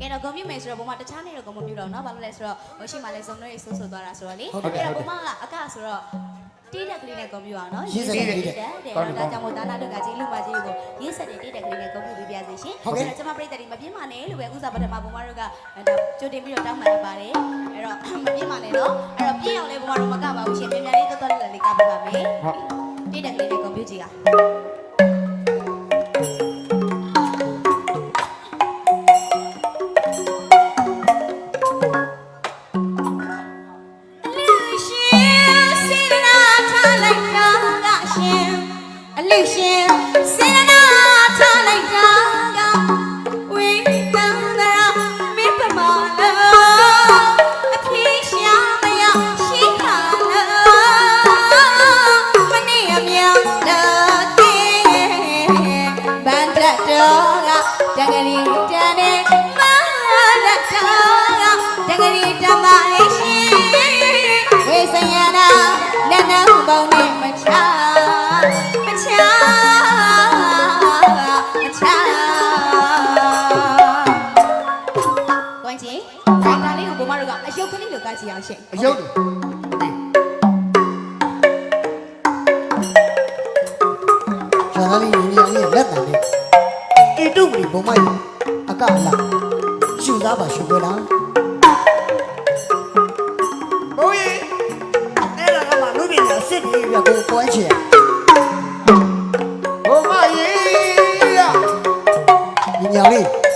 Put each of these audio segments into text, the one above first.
ကဲတော့ဂုံပြမယ်ဆိုတော့ဘုမတခြားနေတော့ဂုံမပြတော့เนาะဘာလို့လဲဆိုတော့ဟိုရှိမှလဲစုံတွေဆိုးဆိုးသွားတာဆိုတော့လေ ဟုတ်တယ် အဲ့တော့ဘုမကအကဆိုတော့တီးတက်ကလေးနဲ့ဂုံပြအောင်เนาะ ရေးစက်နဲ့တီးတက် တဲ့အဲ့ဒါကြောင့်မို့ဒါနာတို့ကကြီးလူမကြီးကိုရေးဆက်တဲ့တီးတက်ကလေးနဲ့ဂုံပြပေးပြစေရှင် ဟုတ်ကဲ့ အဲ့တော့ကျွန်မပြိတ္တတွေမပြင်းပါနဲ့လို့ပဲဥစားပထမဘုမတို့ကအဲ့ဒါကြိုတင်ပြီးတော့တောင်းပန်ပါတယ်အဲ့တော့မပြင်းပါနဲ့เนาะအဲ့တော့ပြင်းအောင်လဲဘုမတို့မကပါဘူးရှင်မြန်မြန်လေးတော်တော်လေးလေးကပေးပါမယ် ဟုတ် တီးတက်ကလေးနဲ့ဂုံပြကြည့်အော လူရှင်စေရနာထားလိုက်တာကဝိတံဒရာမေပမာလာအဖေရှာမရရှိခါလာမနေ့အမြောင်လာတဲ့ဘန္တတော်ကတကလေးတန်နေမလာတော်ကတကလေးတမလေးရှင်ဝေစယနာနနပုံနဲ့မချ ရှင်အယုတ်တယ်ကျွန်တော်လေးညီညီလေးလက်တံလေးအေတုမီဘုံမိုက်အကလာရှူသားပါရှူခွဲလားဘိုးကြီးအဲ့ဒါကမှလူပြင်နဲ့စစ်ဒီပြကိုပွဲချင်ဘုံမကြီးရညီညီလေး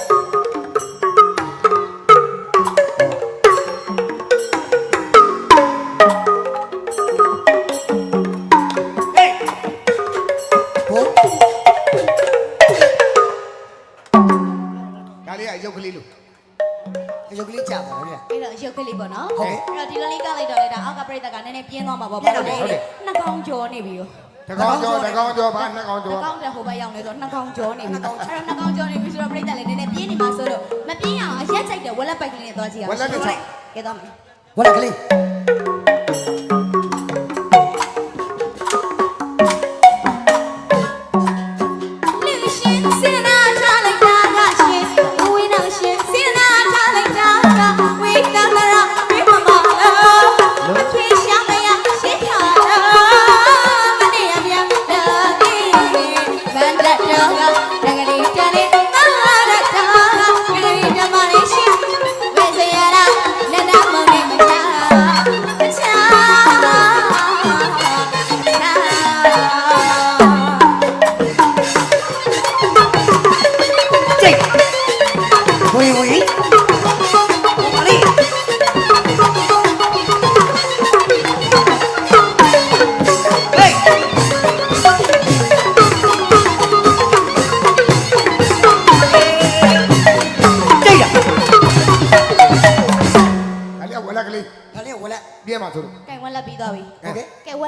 ဘက်ရောက်နေဆိုနှစ်ကောင်ကျော်နေပြီအဲ့တော့နှစ်ကောင်ကျော်နေပြီဆိုတော့ပြိတ္တလည်းနည်းနည်းပြင်းနေမှာဆိုလို့မပြင်းအောင်အရက်ချိုက်တဲ့ဝက်လက်ပိုက်ကလေးနဲ့သွားကြည့်အောင်ကဲတော့မယ်ဝလကလေးလူ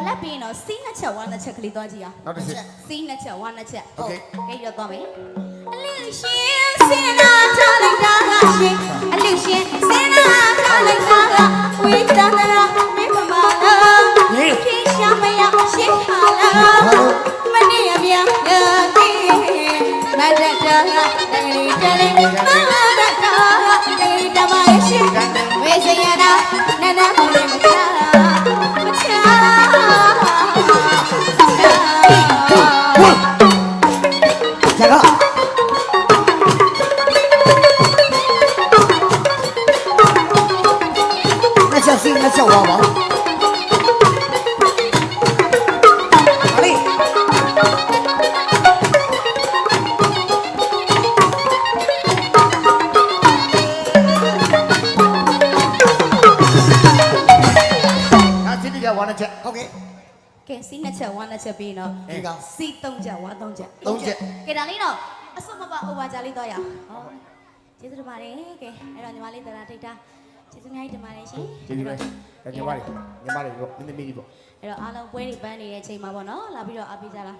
လက်ပြီးရင်တော့စီးနှစ်ချက်ဝါနှစ်ချက်ကလေးသွားကြည့်အောင်နောက်တစ်ချက် စီးနှစ်ချက်ဝါနှစ်ချက်ဟုတ် Okay. ကဲရောက်သွားမယ်အလူရှင်စင်နာထားလိုက်တာကရှင်အလူရှင်စင်နာထားလိုက်တာကဝိတန္တရာမေဖမာလာဟေး ဖြေရှာမရရှင်းပါလားမနေ့အပြန်ရာတိမတ်တတာတန်လီတန်လီမဟာတတာတန်လီတမရှိဝေစယနာနနာမလေးမချာ အစွတ်မပအိုဘာဂျာလေးတော့ရအောင်ဟောကျေးဇူးတင်ပါတယ်ကဲအဲ့တော့ညီမလေးတရာထိတ်တာကျေးဇူးများကြီးတင်ပါတယ်ရှင်ကျေးဇူးပဲညီမလေးညီမလေးပေါ့မင်းသမီးကြီးပေါ့အဲ့တော့အားလုံးပွဲတွေပန်းနေတဲ့အချိန်မှာပေါ့နော်လာပြီးတော့အားပေးကြလား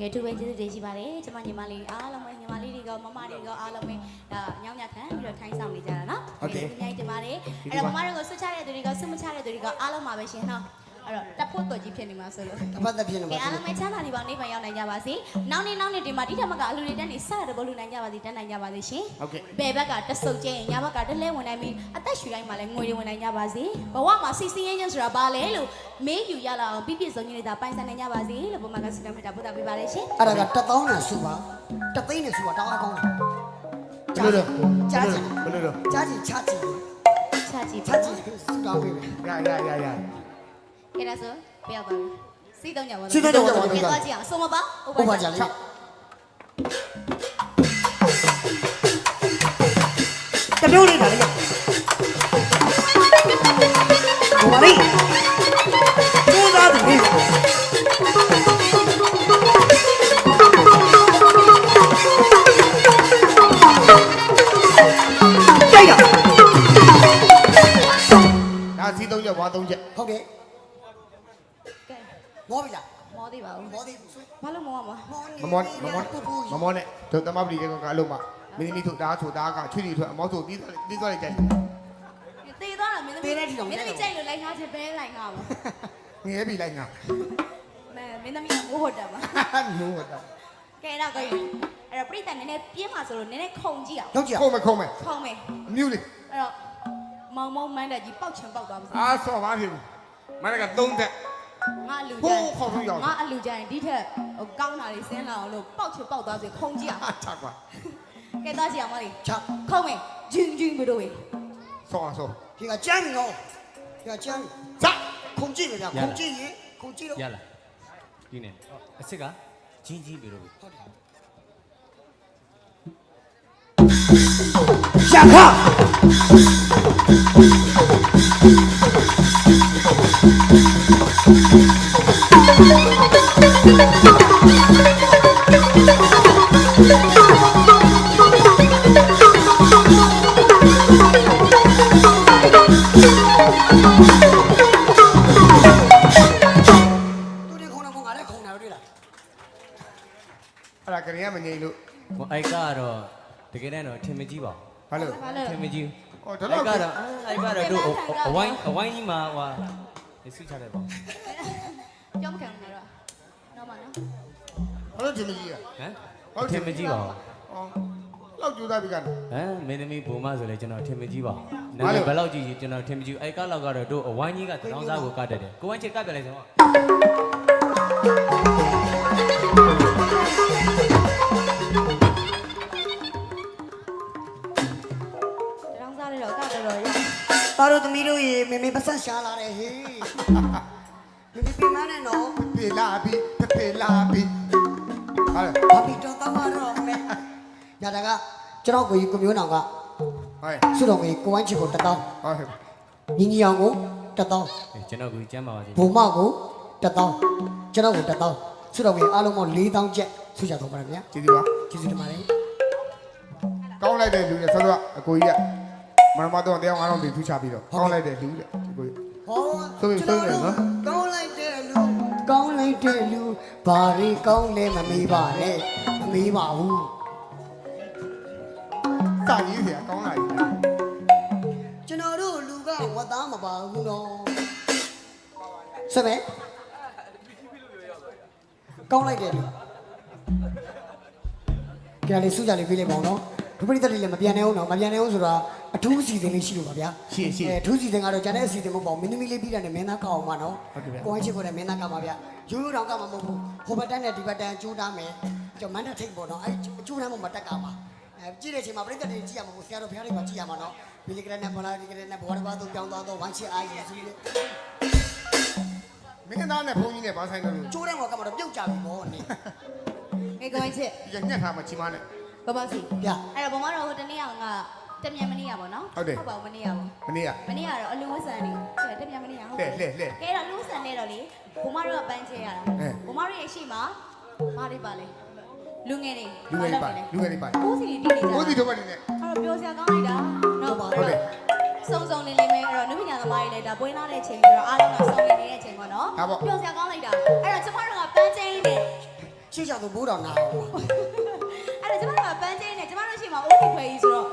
ကဲသူပဲကျေးဇူးတင်ရှိပါတယ်ကျမညီမလေးအားလုံးပဲညီမလေးတွေကမမတွေကအားလုံးပဲဒါညောင်းညခံပြီးတော့ထိုင်းဆောင်နေကြတာနော်ကျေးဇူးများကြီးတင်ပါတယ်အဲ့တော့မမတို့ကိုဆွတ်ချတဲ့သူတွေကဆွတ်မချတဲ့သူတွေကအားလုံးပါပဲရှင်နော် အဲ့တော့တက်ဖို့တော်ကြီးဖြစ်နေမှာဆိုလို့တစ်ပတ်သက်ဖြစ်နေကဲမှာအားလုံးပဲချမ်းသာနေပါနေပါရောက်နိုင်ကြပါစေနောက်နေ့နောက်နေ့ဒီမှာဒီထက်မကအလူတွေတက်နေဆက်ရတဲ့ဘလူနိုင်ကြပါစေတက်နိုင်ကြပါစေရှင်ဟုတ်ကဲ့ဘယ်ဘက်ကတဆုပ်ကျင်းညာဘက်ကတလဲဝင်နိုင်ပြီးအသက်ရှူတိုင်းမှာလည်းငွေတွေဝင်နိုင်ကြပါစေဘဝမှာစီစီရင်ချင်းဆိုတာဘာလဲလို့မေးယူရလာအောင်ပြည့်ပြည့်စုံစုံနေတာပိုင်ဆိုင်နိုင်ကြပါစေလို့ဘုမကဆုတောင်းမေတ္တာပို့တာပေးပါလေရှင်အဲ့ဒါကတစ်သောင်းနဲ့စုပါတစ်သိန်းနဲ့စုပါတောင်းအားကောင်းတယ်ဘယ်လိုလဲကြားချင်ဘယ်လိုလဲကြားချင်ချချင်ချာကြည့်ချပါချင်စုတောင်းပေးမယ်ရရရရ ကဲဒါဆိုပြရပါမယ်စီးတော့ညပါစီးတော့ညပါကဲသွားကြည့်အောင်ဆုံးမပါဥပ္ပါကြလေးတပြုတ်လေးပါလေဟိုပါလေ မောပြီလားမောသေးပါဦးမောသေးဘူးဆွေးဘာလို့မောရမှာမမောမမောမမောနဲ့တို့တမပလီကေကအလုံးမမင်းသမီးတို့ဒါဆိုတာကချွေတီထွက်အမောက်ဆိုတီးသွားတီးသွားလိုက်ကြတယ်တေးသွားတာမင်းသမီးမင်းသမီးကြိုက်လို့လိုက်ထားခြင်းပဲလိုက်ထားပါငဲပြီလိုက်ငါမဲမင်းသမီးကငိုးဟုတ်တယ်ပါနိုးတော့ကဲတော့ကိုရင်အဲ့တော့ပြိတ္တနည်းနည်းပြင်းပါဆိုလို့နည်းနည်းခုံကြည့်အောင်လောက်ကြည့်ခုံးမခုံးမခုံမယ်အမြူးလေးအဲ့တော့မောင်မောင်မန်းတက်ကြီးပေါက်ချင်ပေါက်သွားပါစေအားဆော့ပါဖြစ်ဘူးမနကသုံးသက် ငါအလူဟိုးကြိုင်ခေါက်ပြီးရောက်ငါအလူကြိုင်ဒီထက်ဟိုကောင်းတာတွေဆင်းလာအောင်လို့ပေါက်ချင်ပေါက်သွားစေခုံကြည့်အောင်အားချကွာကဲသွားကြည့်အောင်မလေးချခုံမယ်ဂျင်းဂျင်းမတို့ဝေဆော့အောင်ဆော့ဒီကကြမ်းပြီနော်ဒီကကြမ်းပြီစခုံကြည့်မယ်ဗျာခုံကြည့်ရင်ခုံကြည့်တော့ရလားဒီနဲ့အစ်စ်ကဂျင်းကြီးပြီလို့ဟုတ် ကယ်တမ်းတော့ထင်မကြီးပါဘာလို့ဘာလို့ ထင်မကြီးဟောဒါအိုတော့က်ကတော့အိုက်ကတော့တို့အဝိုင်းအဝိုင်းကြီးမှာဟွာဒီဆုချတယ်ပေါ့ကြောက်မခံဘူးတော့တော့မနော်ဘာလို့ဂျင်းမကြီးอ่ะ ဟမ်ထင်မကြီးပါဟောလောက်ကြိုးစားပြီးကနေဟမ်မင်းသမီးဘုံမဆိုလဲကျွန်တော်ထင်မကြီးပါဘာနာလို့မည်ဘယ်လောက်ကြည့်ကြည့်ကျွန်တော်ထင်မကြီးအိုက်ကတော့ကတော့တို့အဝိုင်းကြီးကတောင်းစားကိုကတ်တယ်ကိုဝိုင်းချစ်ကတ်ပြလိုက်စမ်းပါ သားတို့သမီးတို့ရေမေမေပတ်ဆက်ရှာလာတယ်ဟေးမေမေပြင်မနဲ့နော်ပြေလာပြီးပြေလာပြီးဟာလေဘာပြီးတော့တမတော့မဲညတာကကျွန်တော်ကိုကြီးကိုမျိုးနောင်ကဟဲ့စွတော်ကိုကြီးကိုဝိုင်းချစ်ကိုတတောင်းဟောဟဲ့ညီညီအောင်ကိုတတောင်းကျွန်တော်ကကျမ်းပါပါစေဘုံမကိုတတောင်းကျွန်တော်ကိုတတောင်းစွတော်ကိုကြီးအားလုံးပေါင်း၄တောင်းချက်ဆုချတော်ပါဗျာကျေးဇူးပါကျေးဇူးတင်ပါတယ်ကောင်းလိုက်တဲ့လူနဲ့ဆောတော့အကိုကြီးက မနမတော့တရားငါတော့ပြီးထူးချပြီးတော့ကောင်းလိုက်တဲ့လူတဲ့ကိုကြီးဟောဆိုရင်ဆိုရင်နော် ကောင်းလိုက်တဲ့လူကောင်းလိုက်တဲ့လူဘာရီကောင်းလဲမမေးပါနဲ့မမေးပါဘူးစာကြီးဆရာကောင်းလိုက်ကျွန်တော်တို့လူကဝတ်သားမပါဘူးနော်ဆက်မယ်ကောင်းလိုက်တယ်လူကြလေစုကြလေးပြေးလိုက်ပါအောင်နော်ဒုပရိသတ်တွေလည်းမပြန်နိုင်အောင်နော်မပြန်နိုင်အောင်ဆိုတာ အထူးအစီအစဉ်လေးရှိလို့ပါဗျာရှင်းရှင်းအဲအထူးအစီအစဉ်ကတော့ကျန်တဲ့အစီအစဉ်မဟုတ်ပါဘူးမင်းသမီးလေးပြီးတာနဲ့မင်းသားကောက်အောင်ပါနော်ဟုတ်ကဲ့ဗျာကိုဝိုင်းချစ်ကိုလည်းမင်းသားကပါဗျာရိုးရိုးတောင်ကမှမဟုတ်ဘူးဟိုဘက်တန်းနဲ့ဒီဘက်တန်းကျိုးတာမယ်ကျွန်တော်မန်းတက်ထိတ်ပေါ့နော်အဲကျိုးတန်းပေါ်မှာတက်ကပါအဲကြည့်တဲ့အချိန်မှာပြိတ္တတွေကြည့်ရမှာကိုဆရာတော်ဘုရားတွေကကြည့်ရမှာနော်ဘီလီကရနဲ့ဘောလာဒီကရနဲ့ဘောရဘာတို့ကြောင်းသွားတော့ဝိုင်းချစ်အားရည်စုလေးမင်းသားနဲ့ဘုန်းကြီးနဲ့ဘာဆိုင်တော့လို့ကျိုးတန်းပေါ်ကမှတော့ပြုတ်ကြပြီပေါ့နေကဲကိုင်းချစ်ဒီကညက်ထားမှချီမနဲ့ဘာပါစီဗျာအဲ့တော့ဘုံမတော်ဟိုတနေ့အောင်က တမြန်မနေ့ရပါနော်ဟုတ်ပါဘူးမနေ့ရပါမနေ့က မနေ့ကတော့အလူဝဆန်နေတမြန်မနေ့ရဟုတ်လှဲ့လှဲ့လှဲ့ကဲတော့လူဆန်နေတော့လေဘုံမတို့ကပန်းချဲရတာအဲ ဘုံမတို့ရဲ့ရှိမှာဘာတွေပါလဲလူငယ်တွေလူငယ်တွေပါလူငယ်တွေပါကိုစီတီနေကြကိုစီတို့ပါနေနဲ့ အဲ့တော့ပြောစရာကောင်းလိုက်တာနော်ဟုတ်တယ်စုံစုံလင်းလင်းပဲအဲ့တော့နုပညာသမားတွေလည်းဒါပွဲလာတဲ့ချိန်ဆိုတော့အားလုံးကစုံလင်းနေတဲ့အချိန်ပေါ့နော်ပြောစရာကောင်းလိုက်တာအဲ့တော့ကျမတို့ကပန်းချင်းနေရှေ့ချသူဘိုးတော်နာအောင်အဲ့တော့ကျမတို့ကပန်းချင်းနေကျမတို့ရှိမှာအိုးတီဖွဲကြီးဆိုတော့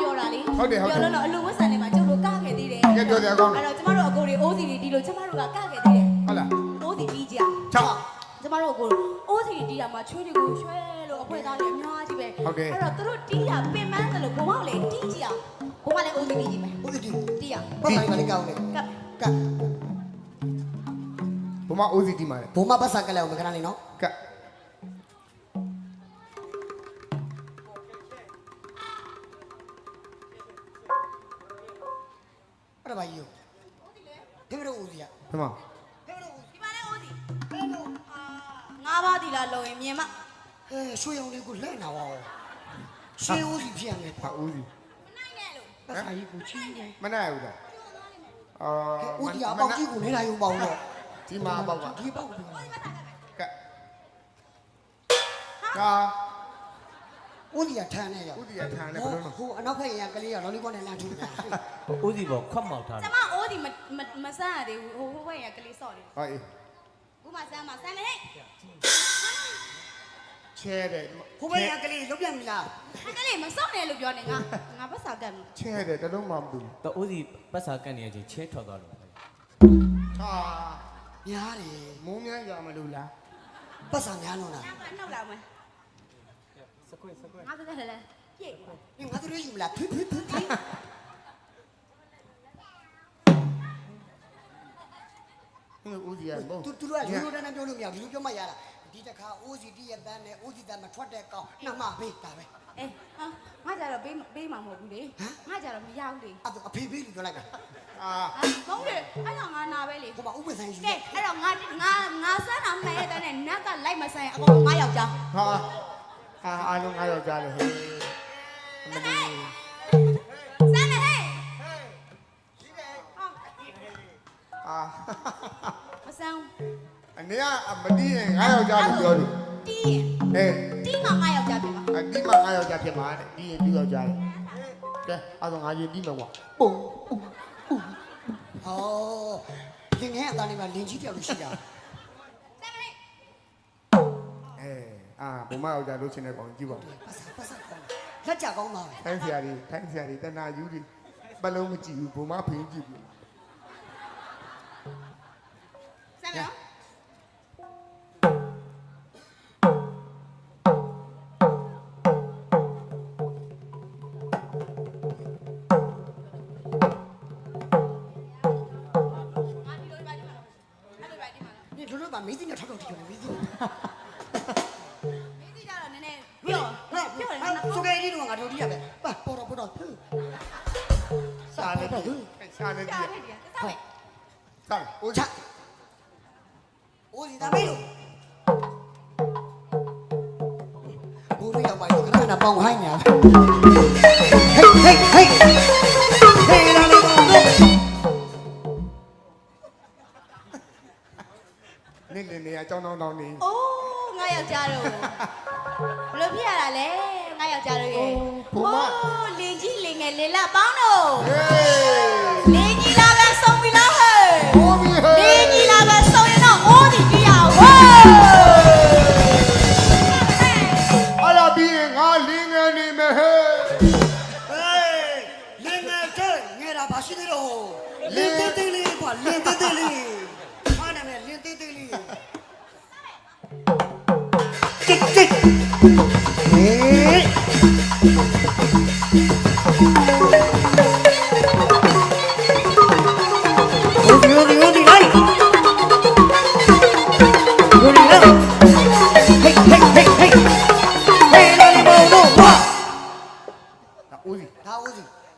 ပြောတာပြောတာလေပြောလို့တော့အလူဝတ်ဆန်နေမှာကျုပ်တို့ကခဲ့သေးတယ်ရကဲပြောတယ်ကောင်းတယ်အဲ့တော့ကျမတို့အကိုတွေအိုးစီတွေဒီလိုကျမတို့ကကခဲ့သေးတယ်ဟုတ်လားအိုးစီတီးကြချောက်ကျမတို့အကိုအိုးစီတီးတာမှာချွေးတွေကိုရွှဲလို့အဖွဲသားတွေအများကြီးပဲဟုတ်တယ်အဲ့တော့သူတို့တီးတာပင်မန်းတယ်လို့ဘုံမောက်လေတီးကြအောင်ဘုံမောက်လည်းအိုးစီတီးကြည့်မယ်ဦးစီတီတီးအောင်ဘာမှမလေးကောင်းလေကပ်ကတ်ဘုမအိုးစီတီမှာလေဘုံမပတ်စကလည်းအောင်မခဏလေးနော်ကတ် ရွှေဦးစီဖြစ်ရမယ်ဟာအိုးစီမနိုင်နဲ့လို့ပတ်စကြီးကိုချင်းတယ်မနိုင်ဘူးလားအာဦးစီအပေါက်ကြီးကိုနေတာယူပါဦးတော့ဒီမှာအပေါက်ကဒီပေါက်ကိုကတ်ကာဦးစီကထမ်းနေရဦးစီကထမ်းနေဘယ်လိုလဲဟိုအနောက်ဖက်ရန်ကလေးကလော်လီကောနဲ့လမ်းထူနေတာဦးစီပေါ်ခွတ်မောက်ထားကျတယ်မအိုးစီမမမဆန်းရသေးဘူးဟိုဟိုဘက်ရကလေးစော့နေဟာအေးခုမှဆန်းမှဆန်းလေဟဲ့ ချဲတယ်ကိုမေရကလေးရုပ်ပြန်မလားအကလေးမစောင့်နဲ့လို့ပြောနေငါငါပတ်စာကတ်ချဲတယ်တလုံးမှမဘူးတော့ဦးစီပတ်စာကတ်နေရချင်းချဲထွက်သွားလို့ဟာများတယ်မုံများရမလို့လားပတ်စာများလို့လားနှောက်လာမယ်စကွဲ့စကွဲ့ငါတို့လည်းပြည့်ငါတို့လည်းယူမလားထွထွထွထွဦးစီရဘုံသူတို့ကလူလိုတန်းတန်းပြောလို့မရဘူးလူပြောမှရတာ ဒီတစ်ခါ OCD ရဲ့တန်းနဲ့ OCD တန်းမထွက်တဲ့ကောင်နှမဘေးဒါပဲအေးဟာငါကြတော့ပေးပေးမှာမဟုတ်ဘူးလေဟမ်ငါကြတော့မရဘူးလေအဲ့ဒါအဖေဖေးလို့ပြောလိုက်တာအာဟာမဟုတ်လေအဲ့တော့ငါနာပဲလေဟိုမှာဥပ္ပဆိုင်ယူကဲအဲ့တော့ငါငါငါဆန်းတာမဲ့တဲ့နဲ့နတ်ကလိုက်မဆန်းရင်အကုန်ငါယောက်ျားဟာအာအားလုံးငါယောက်ျားလေဟေး နေကအမတီးရင်ငါယောက်ျားလို့ပြောတယ်တီးရင်ဟဲ့တီးမှငါယောက်ျားဖြစ်မှာအတီးမငါယောက်ျားဖြစ်မှာတဲ့ဒီရင်ဒီယောက်ျားလေကဲအဲ့တော့ငါရင်တီးမယ်ကွာပုံဟောလင်ငယ်အသားလေးမှာလင်ကြီးပြောက်လို့ရှိတာဆန်းနေအဲအာဘုမယောက်ျားလို့ချင်းတဲ့ကောင်ကြည့်ပါဦးပတ်စပတ်စကောင်းလက်ကြကောင်းပါပဲထိုင်းဆရာကြီးထိုင်းဆရာကြီးတနာယူကြီးဘလုံးမကြည့်ဘူးဘုမဖင်းကြည့်ဘူးဆန်းနေနော် 你တို့တို့ကမေးတဲ့ထောက်တော့ကြည့်မေးတဲ့မင်းကြတော့နည်းနည်းပြောပြောတယ်နော်ဆိုကြရည်တော့ငါတို့ဒီရပဲပါပေါ်တော့ပေါ်တော့စာနေပြီစာနေပြီကြားနေတယ်စောက်စာဦးချချအိုးစီသားမေးလို့ဘိုးတို့ရောက်ပါတော့ခဏခဏပေါင်ဟိုင်းညာဟေးဟေးဟေးဟေး လင်းငယ်နေမယ်ဟဲ့ဟေးလင်းငယ်တဲ့ငယ်တာဘာရှိသေးတော့လင်းသေးသေးလေးကွာလင်းသေးသေးလေးဟာနာမည်လင်းသေးသေးလေးတိတ်တိတ်ဟေးဟို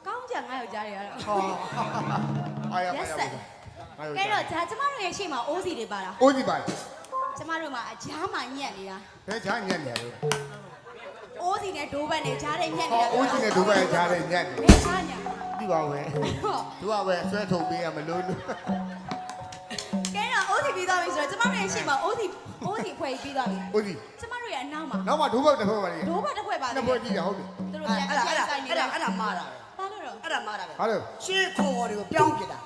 ကောင်းကြငါယောက်ျားတွေကတော့ဟာအာရပါရပါငါကဲယောတော့ဂျာကျမတို့ရဲ့ရှေ့မှာအိုးစီတွေပါတာဦးစီပါကျမတို့မှာအကြားမှာညက်နေတာဘယ်ချမ်းညက်နေရလဲအိုးစီနဲ့ဒိုးဘက်နဲ့ကြားတဲ့ညက်နေဟောတာဦးစီနဲ့ဒုဘက်ကြားတဲ့ညက်နေဘယ်ချာညက်ဒီပါဝဲဟောသူကပဲဆွဲထုတ်ပေးရမလို့လို့ကဲတော့အိုးစီပြီးသွားပြီဆိုတော့ကျမတို့ရဲ့ရှေ့မှာအိုးစီအိုးစီဖွဲ့ပြီးသွားပြီဦးစီကျမတို့ရဲ့အနောက်မှာနောက်မှဒုဘက်တစ်ဖက်ပါလေဒိုးဘက်တစ်ဖွဲ့ပါနှစ်ဖွဲ့ကြည့်ရဟုတ်တယ်သူတို့အဲ့ပြန်ဒါအဲ့ဒါဆိုင်နေအဲ့တယ်ဒါအဲ့ဒါမာတာဘာလို့တော့ အဲ့ဒါမာတာပဲဟာလို့ရှေ့ခေါ်ခေါ်တွေကိုပြောင်းပြတာ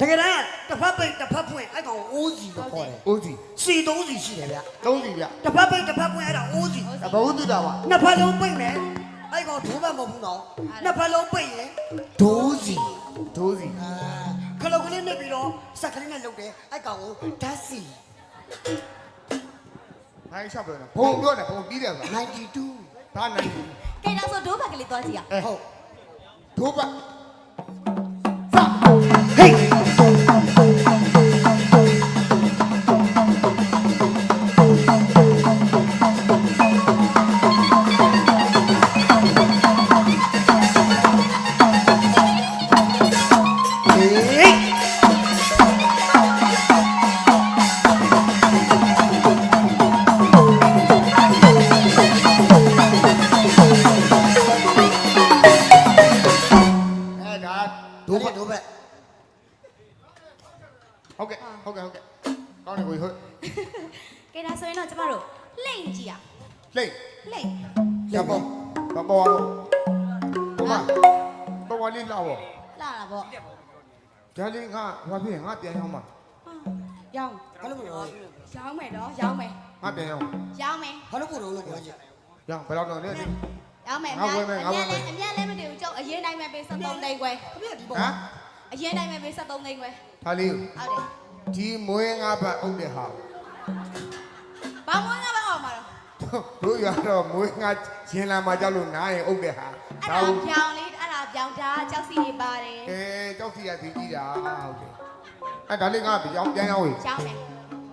တကယ်တမ်းတစ်ဖက်ပိတ်တစ်ဖက်ဖွင့်အဲ့ကောင်အိုးစီကိုခေါ်တယ်ဦးစီစီသုံးစီရှိတယ်ဗျသုံးစီဗျတစ်ဖက်ပိတ်တစ်ဖက်ဖွင့်အဲ့ဒါအိုးစီအဘဝတုတာပါနှစ်ဖက်လုံးပိတ်မယ်အဲ့ကောင်ဒိုးဘက်မဟုတ်ဘူးနော်နှစ်ဖက်လုံးပိတ်ရင်ဒိုးစီဒိုးစီအာအဲ့ကောင်ကိုဓာတ်စီဟိုင်းရှောက်ပြောနေဘုံပြောနေဘုံပြီးတယ်ဆိုတာ92ဒါနိုင်ကဲဒါဆိုဒိုးဘက်ကလေးသွားကြည့်ရအဲဟုတ် ဒိုးပတ်ဟေး မ့်ရပါဘာပေါ်အောင်ဘုမပေါ်ဝလေးလောက်လာတာပေါ့ဒါလေးငါဘာဖြစ်ငါပြန်ရောက်မှာရောင်းဘာလို့မလို့ရောင်းမယ်တော့ရောင်းမယ်ငါပြန်ရောက်ရောင်းမယ်ဘာလို့ကိုတော့လို့ပြောချင်ရောဘယ်တော့တော့လဲရောင်းမယ်ငါဝယ်မယ်ငါဝယ်မယ်အမြတ်လည်းမတည်ဘူးကျုပ်အရင်တိုင်းပဲပေး73သိန်းခွဲအမေဒီဟပေါ်မ်အရင်တိုင်းပဲပေး73သိန်းခွဲဒါလေးဟုတ်တယ်ဒီမွေးငါဘတ်အုပ်တဲ့ဟာဘာမှငါဘာအောင်မှာ တော့တို့ရတော့မွေးငါရင်လာမှာကြောက်လို့နားရင်အုပ်တဲ့ဟာအဲ့ဒါဒါဟုတ်ပြောင်းလေးအဲ့ဒါပြောင်းတာကြောက်စီနေပါတယ်အဲကြောက်စီရသိကြီးတာဟုတ်တယ်အဲဒါလေးငါပြန်ပြန်ရောက်ပြီရောင်းမယ်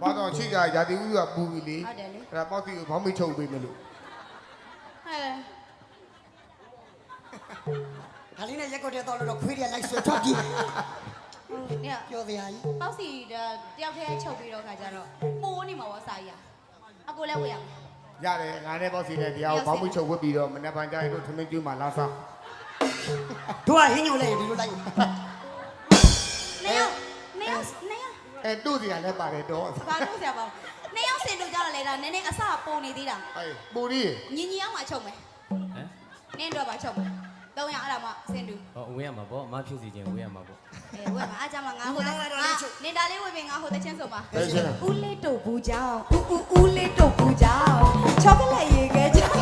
ဘာတော့ချိကြရာတီဦးကပူပြီလေဟုတ်တယ်လေအဲ့ဒါပေါ့စီကိုဘောင်းမိတ်ချုပ်ပေးမလို့ဟဲ့ဒါလေးနဲ့ရက်ကွက်တဲ့တော့လို့ခွေးတွေလိုက်ဆွဲထွက်ကြည့်ဟိုညပြောစရာကြီးပေါ့စီတယောက်တည်းချုပ်ပြီးတော့ခါကြတော့ပိုးနေမှာပေါ့စာကြီးအကိုလည်းဝေးရမယ် ရတယ်ငါနဲ့ပေါ့စီနဲ့တရားကိုဘောင်းမိတ်ချုပ်ဝတ်ပြီးတော့မနေ့ပိုင်းကျရင်တို့သမင်းကျွေးမှာလာစားတို့ကဟင်းညိုလိုက်ဒီလိုလိုက်နေရောက်နေရောက်နေရောက်အဲတို့စီကလည်းပါတယ်တော့ဘာလို့ဆရာပေါ့နေရောက်စင်လို့ကြတော့လေဒါနည်းနည်းအစပုံနေသေးတာအေးပူရီညီညီအောင်မှချုပ်မယ်ဟမ်နင်းတော့ပါချုပ်မယ် 300အဲ့ဒါမှစင်တူဟောဝေးရမှာပေါ့မဖြစ်စီခြင်းဝေးရမှာပေါ့အဲဝယ်မှာအားကြမှာငါဟိုငါနေတာလေးဝယ်ပြီငါဟိုတချင်းဆိုမှာဘယ်ရှင်လဲဦးလေးတို့ဘူးကြောင်ဦးဦးဦးလေးတို့ဘူးကြောင်ချောကလက်ရေခဲကြောင်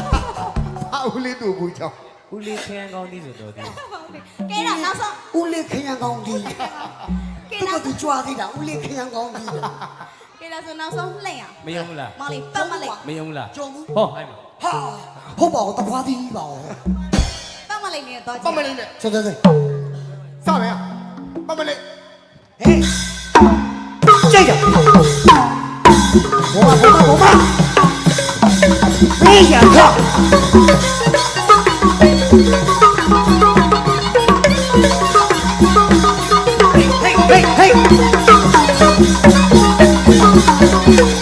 ဟာဦးလေးတို့ဘူးချောင်းဦးလေးခရမ်းကောင်းသည်ဆိုတော့ဒီကဲဒါနောက်ဆုံးဦးလေးခရံကောင်းဒီကဲသူကနောက်သူကြွားသေးတာဦးလေးခရံကောင်းဒီကဲဒါဆိုနောက်ဆုံးလှိမ့်ရမယုံဘူးလားမောင်လေးပတ်မလိုက်မယုံဘူးလားကြုံဘူးဟောဟိုင်းမှာဟာဟုတ်ပါဘူးတပွားသေးပါဦးပတ်မ လိုက်နေတော့ကြပတ်ည့်မလေးနဲ့ဆက်ဆက်ဆက်စမယ်ပတ်မလေးဟေးကြိတ်ရဘောမဘောမဘောမဘေးရခဟေးဟေးဟေး